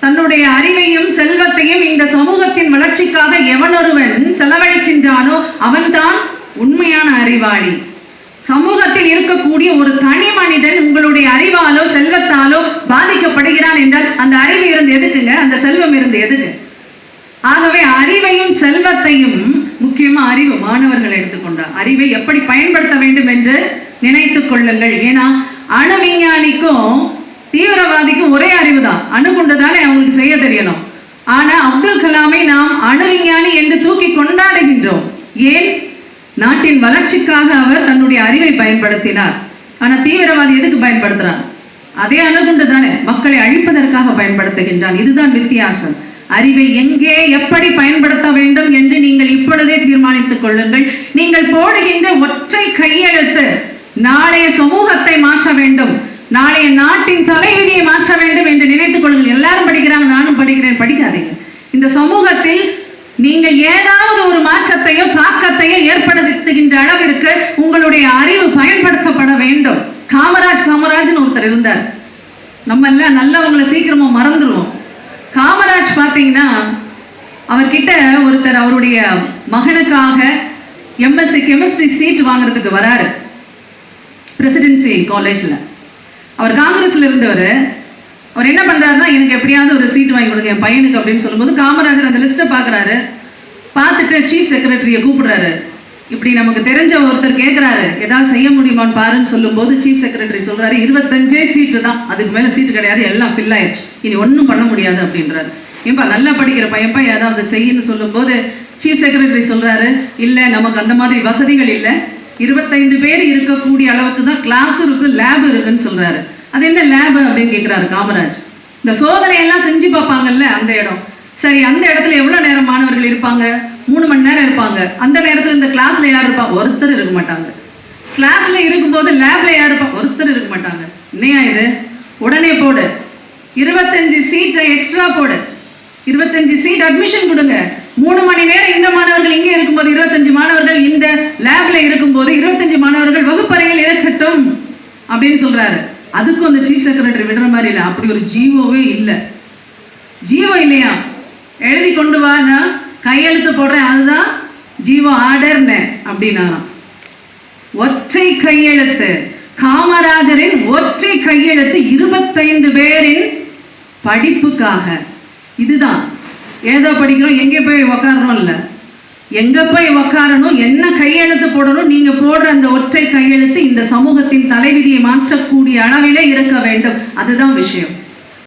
தன்னுடைய அறிவையும் செல்வத்தையும் இந்த சமூகத்தின் வளர்ச்சிக்காக எவனொருவன் செலவழிக்கின்றானோ அவன்தான் உண்மையான அறிவாளி. சமூகத்தில் இருக்கக்கூடிய ஒரு தனி மனிதன் உங்களுடைய அறிவாலோ செல்வத்தாலோ பாதிக்கப்படுகிறான் என்றால் அந்த அறிவு இருந்து எதுக்குங்க? அந்த செல்வம் இருந்து எதுக்கு? ஆகவே அறிவையும் செல்வத்தையும் முக்கியமா அறிவு மாணவர்கள் எடுத்துக்கொண்டார் அறிவை எப்படி பயன்படுத்த வேண்டும் என்று நினைத்துக் கொள்ளுங்கள். ஏன்னா அணு விஞ்ஞானிக்கும் அணுகுண்டுதானே அவங்களுக்கு செய்ய தெரியணும். ஆனா அப்துல் கலாமை நாம் அணு விஞ்ஞானி என்று தூக்கி கொண்டாடுகின்றோம். ஏன்? நாட்டின் வளர்ச்சிக்காக அவர் தன்னுடைய அறிவை பயன்படுத்தினார். ஆனா தீவிரவாதி எதுக்கு பயன்படுத்துறான்? அதே அணுகுண்டு தானே மக்களை அழிப்பதற்காக பயன்படுத்துகின்றான். இதுதான் வித்தியாசம். அறிவை எங்கே எப்படி பயன்படுத்த வேண்டும் என்று நீங்கள் இப்பொழுதே தீர்மானித்துக் கொள்ளுங்கள். நீங்கள் போடுகின்ற ஒற்றை கையெழுத்து நாளைய சமூகத்தை மாற்ற வேண்டும். நாளைய நாட்டின் தலைவிதியை மாற்ற வேண்டும் என்று நினைத்துக் கொள்ளுங்கள். எல்லாரும் படிக்கிறாங்க நானும் படிக்கிறேன். படிக்காதீங்க. இந்த சமூகத்தில் நீங்கள் ஏதாவது ஒரு மாற்றத்தையோ தாக்கத்தையோ ஏற்படுத்துகின்ற அளவிற்கு உங்களுடைய அறிவு பயன்படுத்தப்பட வேண்டும். காமராஜ் காமராஜ்னு ஒருத்தர் இருந்தார். நம்ம எல்லாம் நல்லவங்களை சீக்கிரமா மறந்துடுவோம் காமராஜ் பார்த்தீங்கன்னா அவர்கிட்ட ஒருத்தர் அவருடைய மகனுக்காக எம்எஸ்சி கெமிஸ்ட்ரி சீட் வாங்குறதுக்கு வராரு. பிரசிடென்சி காலேஜில் அவர் காங்கிரஸ்ல இருந்தவர் அவர் என்ன பண்ணுறாருன்னா எனக்கு எப்படியாவது ஒரு சீட் வாங்கி கொடுங்க என் பையனுக்கு அப்படின்னு சொல்லும்போது காமராஜர் அந்த லிஸ்ட்டை பார்க்குறாரு. பார்த்துட்டு சீஃப் செக்ரட்டரியை கூப்பிடுறாரு. இப்படி நமக்கு தெரிஞ்ச ஒருத்தர் கேட்குறாரு ஏதாவது செய்ய முடியுமான்னு பாருன்னு சொல்லும்போது சீஃப் செக்ரட்டரி சொல்கிறாரு இருபத்தஞ்சே சீட்டு தான் அதுக்கு மேலே சீட்டு கிடையாது எல்லாம் ஃபில் ஆயிடுச்சு இனி ஒன்றும் பண்ண முடியாது அப்படின்றாரு. ஏன்பா நல்லா படிக்கிற பையன்பா ஏதாவது செய்யுன்னு சொல்லும்போது சீஃப் செக்ரட்டரி சொல்கிறாரு இல்லை நமக்கு அந்த மாதிரி வசதிகள் இல்லை இருபத்தைந்து பேர் இருக்கக்கூடிய அளவுக்கு தான் கிளாஸ் இருக்கு லேப் இருக்குன்னு சொல்றாரு. அது என்ன லேப் அப்படின்னு கேட்குறாரு காமராஜ். இந்த சோதனை எல்லாம் செஞ்சு பார்ப்பாங்கல்ல அந்த இடம். சரி அந்த இடத்துல எவ்வளோ நேரம் மாணவர்கள் இருப்பாங்க? மூணு மணி நேரம் இருப்பாங்க. அந்த நேரத்தில் இந்த கிளாஸ்ல யார் இருப்பா? ஒருத்தர் இருக்க மாட்டாங்க. கிளாஸ்ல இருக்கும்போது லேப்ல யார் இருப்பா? ஒருத்தர் இருக்க மாட்டாங்க. என்னையா இது? உடனே போடு. இருபத்தஞ்சு சீட்டை எக்ஸ்ட்ரா போடு. இருபத்தஞ்சு சீட் அட்மிஷன் கொடுங்க. மூணு மணி நேரம் இந்த மாணவர்கள் இங்கே இருக்கும்போது இருபத்தஞ்சு மாணவர்கள் இந்த லேப்ல இருக்கும்போது இருபத்தஞ்சு மாணவர்கள் வகுப்பறையில் இருக்கட்டும் அப்படின்னு சொல்றாரு. அதுக்கும் அந்த சீஃப் செக்ரட்டரி விடுற மாதிரி இல்லை. அப்படி ஒரு ஜீவோவே இல்லை. ஜீவோ இல்லையா? எழுதி கொண்டு வா நான் கையெழுத்து போடுறேன். அதுதான் ஜீவோ ஆர்டர்னு அப்படின்னாராம் ஒற்றை கையெழுத்து. காமராஜரின் ஒற்றை கையெழுத்து இருபத்தைந்து பேரின் படிப்புக்காக. இதுதான். ஏதோ படிக்கிறோம் எங்கே போய் உக்காடுறோம் இல்லை எங்க போய் உக்காரணும் என்ன கையெழுத்து போடணும் நீங்க போடுற அந்த ஒற்றை கையெழுத்து இந்த சமூகத்தின் தலைவிதியை மாற்றக்கூடிய அளவிலே இருக்க வேண்டும். அதுதான் விஷயம்.